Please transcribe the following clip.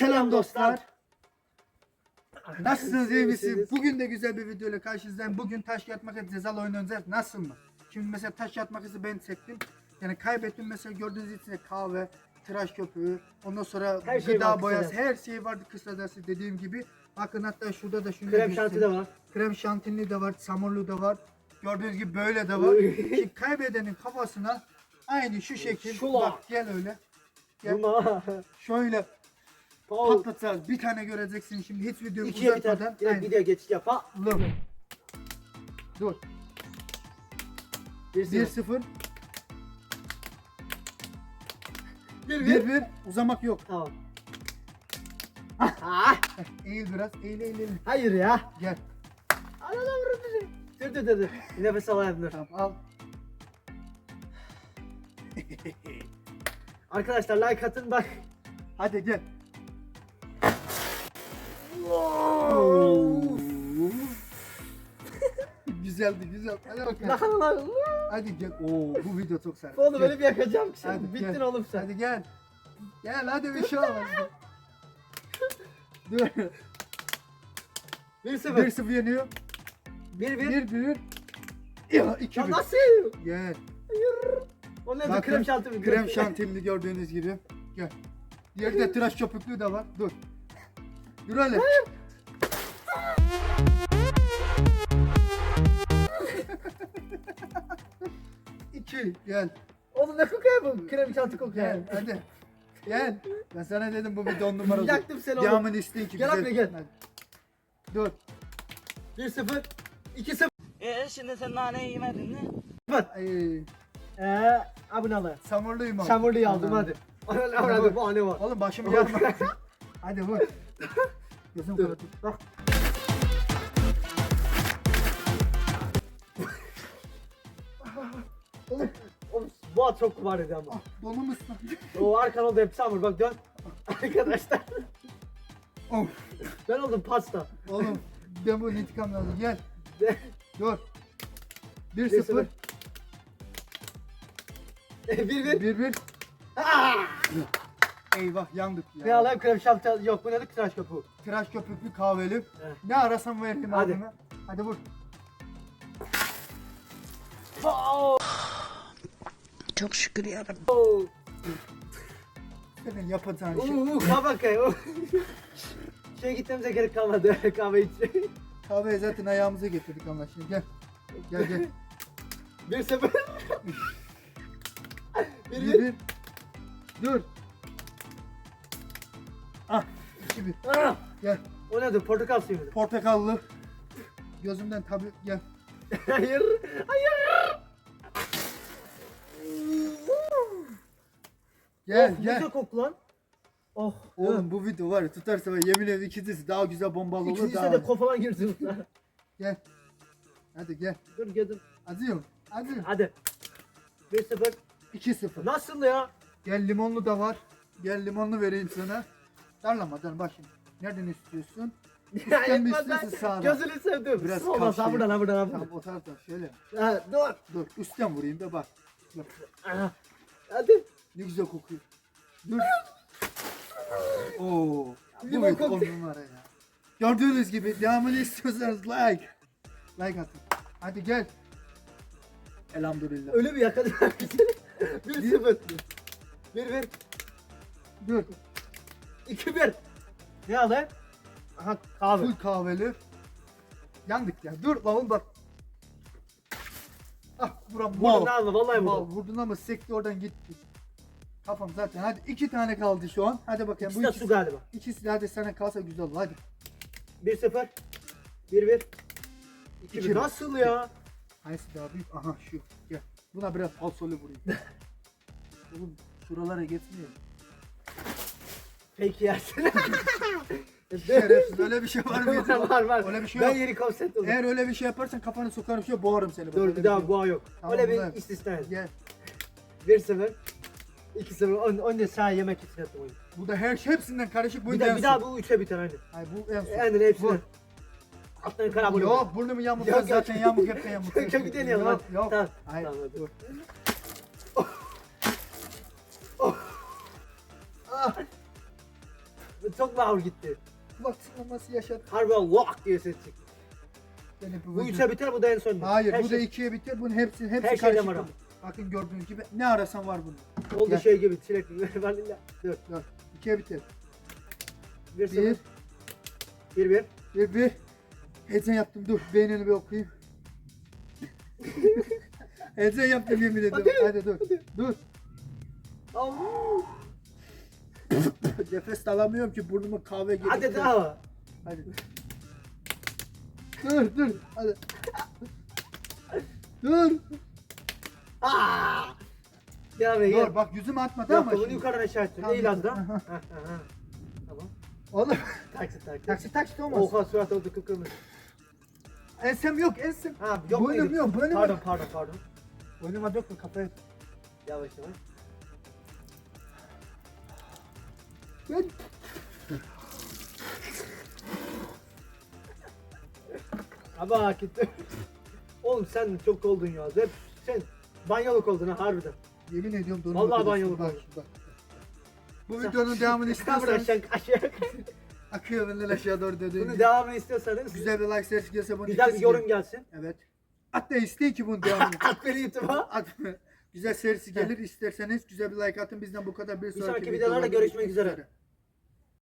Selam dostlar. Nasılsınız iyi misiniz? Bugün de güzel bir video ile karşınızdayım. Bugün taş kağıt makas cezalı oyun oynayacağız. Nasıl mı? Şimdi mesela taş kağıt makası ben çektim. Yani kaybettim mesela gördüğünüz içinde kahve, tıraş köpüğü, ondan sonra Her şey gıda var, boyası, her şey vardı kısacası dediğim gibi. Bakın hatta şurada da şunu Krem şanti de var. Krem şantinli de var, samurlu da var. Gördüğünüz gibi böyle de var. Şimdi kaybedenin kafasına aynı şu şekil. Şula. Bak gel öyle. Gel. Şöyle. Patlatacağız. Bir tane göreceksin şimdi hiç videoyu İkiye uzatmadan. biter. Direkt Aynen. video geçiş yap. Ha. Dur. Dur. Bir 1-0. sıfır. 1-1. Bir bir. Uzamak yok. Tamam. Ah. Eğil biraz. Eğil eğil eğil. Hayır ya. Gel. Ana lan vurdu. Dur dur dur. dur. Bir Nefes alayım dur. Tamam al. Arkadaşlar like atın bak. Hadi gel. Güzeldi güzel. Hadi bakalım. Lan lan. Hadi gel. Oo bu video çok sert. Oğlum Gel. öyle bir yakacağım ki Hadi şimdi. Bittin gel. oğlum sen. Hadi gel. Gel hadi bir şey olmaz. Dur. Bir sıfır. 1-0 yeniyor. Bir bir. 1-1. Ya 2 Ya 1 nasıl? Gel. O ne krem şanti mi? Krem şantilli gördüğünüz gibi. Gel. Diğeri de tıraş köpüklü de var. Dur. Dur öyle. İki. Gel. Oğlum ne kokuyor bu? Krem şanti kokuyor. Gel. Hadi. Gel. Ben sana dedim bu bir on numara. Yaktım seni oğlum. Devamını isteyin ki. Gel abi, gel. Hadi. Dur. Bir sıfır. İki sıfır. E şimdi sen naneyi yemedin mi? Ay, Eee ol. samurluyum abi. Çamurluyu aldım hadi. Hadi hadi bu anne var. Oğlum başımı yarma. Hadi vur. Gözüm kapatıp. Bak. At çok var dedi ama. Ah, donum ıslan. O arkan oldu hep samur bak dön. Arkadaşlar Of. ben oldum pasta. Oğlum ben bu intikam lazım. Gel. Dur. Bir 1-0. sıfır. bir bir. 1-1. Aa! Eyvah yandık ya. Ne alayım krem şanti yok bu nedir tıraş köpüğü. Tıraş köpüklü kahveli. Evet. Ne arasam vereyim Hadi. abime. Hadi vur. Oo! Çok şükür yarabbim. Oo! Senin yapacağın şey. Uuu kabak ya. Şey gitmemize gerek kalmadı kahve iç. Kahveye zaten ayağımıza getirdik ama şimdi gel. Gel gel. bir sıfır. bir Bir bir. Dur. Ah. iki bir. Ah! Gel. O nedir portakal suyu? Portakallı. Gözümden tabi gel. Hayır. Hayır. Gel oh, gel. Güzel koktu lan. Oh. Oğlum bu video var ya tutarsa var yemin ederim ikincisi daha güzel bombalı olur İkincisi daha. de kofalan girsin. Gel. Hadi gel. Dur geldim. Acıyorum. Hadi. Hadi. 1-0. 2-0. Nasıl ya? Gel limonlu da var. Gel limonlu vereyim sana. Darlama darlama bak şimdi. Nereden istiyorsun? Üstten mi istiyorsun sağdan? Gözünü sevdim. Biraz Olmaz ha buradan ha buradan ha buradan. Tamam o taraftan şöyle. Ha, dur. Dur üstten vurayım da bak. Bak Aha. Hadi. Ne güzel kokuyor. Dur. Oo. Bu video on numara ya. Gördüğünüz gibi devamını istiyorsanız like. Like atın. Hadi gel. Elhamdülillah. Öyle bir yakacağım ki seni. 1-0. 1-1. Dur. 2-1. Ne alayım? Aha kahve. Full kahveli. Yandık ya. Dur lan bak. Ah buram Vurdun wow. alma vallahi Wow, vurdum. vurdun ama sekti oradan gitti. Kafam zaten. Hadi iki tane kaldı şu an. Hadi bakayım. İkisi de su galiba. İkisi de hadi sana kalsa güzel olur. Hadi. 1-0. 1-1. İki 2-1. bir. Nasıl ya? Hangisi daha büyük? Aha şu. Gel. Buna biraz falsolu vurayım. Oğlum şuralara geçmiyor. Peki yersin. Şerefsiz öyle bir şey var mı? var var. Öyle bir şey ben yok. yeni konsept oldum. Eğer öyle bir şey yaparsan kafanı sokarım şöyle boğarım seni. Dur bir şey daha boğa yok. Tamam, Öyle bir istisna. Gel. 1-0. 2-0. On, on ne sağ yemek yaptım oyunu. Bu da her hepsinden karışık bu Bir, bir daha bu 3'e biter aynı. Hayır bu en son. Aynen hepsini. Vur. Alttan karabolu. Yok burnumu yamuk Yok, yok. zaten yamuk hep de yamuk. Çok çok deneyelim Yok hadi. yok. Tamam. Hayır. Tamam, hadi. dur. Ah. Çok mahur gitti. Kulak çınlaması yaşadı. Harbi lock diye ses çıktı. Bu, Bu üçe biter bu da en son. Hayır bu da şey- ikiye biter. Bunun hepsi hepsi Her şeyden karışık var olur. Bakın gördüğünüz gibi ne arasan var bunun. Oldu Gel. şey gibi çilekli. Vanilya. Dur. Dur. İkiye biter. Bir sıfır. Bir, Bir bir. bir, bir. Heyecan yaptım. Dur beynini bir okuyayım. Heyecan yaptım yemin ediyorum. Hadi, dur. Dur. Au. Nefes alamıyorum ki burnuma kahve geliyor. Hadi daha. Hadi. Dur dur. Hadi. dur. Aa! Devam et. Dur bak yüzüme atmadı ama Yok bunu şimdi. yukarıdan aşağı ettin. Tamam, Eğil az da. Tamam. Oğlum Taksi taksi. taksi taksi olmaz. Oha surat oldu kıpkırmızı. Ensem yok ensem. Ha yok Boynum muydu? yok, boynum Pardon pardon pardon. Boynuma dökme kafaya. Yavaş yavaş. Ben Ama gitti. Oğlum sen çok oldun ya. Hep sen banyoluk oldun ha harbiden. yemin ediyorum donum. Vallahi olmuş. bak. Bu videonun devamını Tamam istiyorsanız aşağı. akıyor benden aşağı doğru dediğim Bunu gibi. devamını istiyorsanız Güzel bir like serisi gelse bunu güzel bir yorum gelsin. Evet. Hatta isteyin ki bunun devamını. At beni YouTube'a. At. Güzel serisi gelir isterseniz güzel bir like atın bizden bu kadar bir Bir sonraki, sonraki videolarda videolarda görüşmek üzere.